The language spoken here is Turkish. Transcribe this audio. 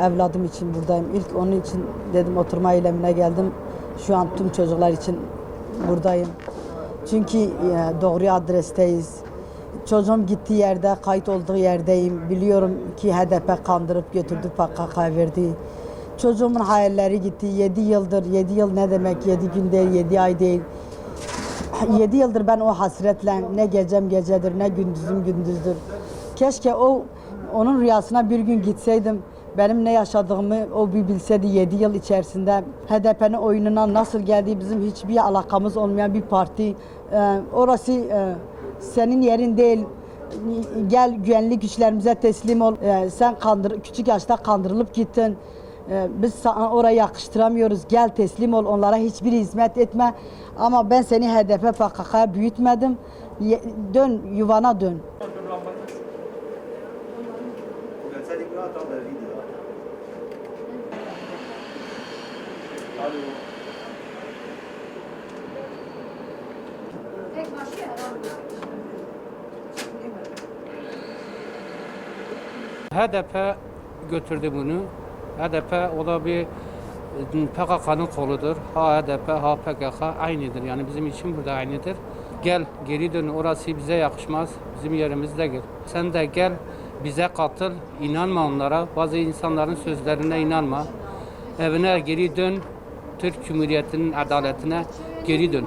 Evladım için buradayım. İlk onun için dedim oturma eylemine geldim. Şu an tüm çocuklar için buradayım. Çünkü e, doğru adresteyiz. Çocuğum gittiği yerde, kayıt olduğu yerdeyim. Biliyorum ki HDP kandırıp götürdü, PKK verdi. Çocuğumun hayalleri gitti. 7 yıldır, 7 yıl ne demek? 7 gün değil, 7 ay değil. 7 yıldır ben o hasretle ne gecem gecedir, ne gündüzüm gündüzdür. Keşke o onun rüyasına bir gün gitseydim. Benim ne yaşadığımı o bir bilseydi 7 yıl içerisinde HDP'nin oyununa nasıl geldiği bizim hiçbir alakamız olmayan bir parti. Ee, orası e, senin yerin değil. Gel güvenlik güçlerimize teslim ol. Ee, sen kandır, küçük yaşta kandırılıp gittin. Ee, biz sana oraya yakıştıramıyoruz. Gel teslim ol. Onlara hiçbir hizmet etme. Ama ben seni HDP PKK'ya büyütmedim. Dön yuvana dön. HDP götürdü bunu. HDP o da bir e, PKK'nın koludur. Ha HDP, ha PKK aynıdır. Yani bizim için burada aynıdır. Gel geri dön orası bize yakışmaz. Bizim yerimizde gel. Sen de gel bize katıl. İnanma onlara. Bazı insanların sözlerine inanma. Evine geri dön. Türk Cumhuriyeti'nin adaletine geri dön.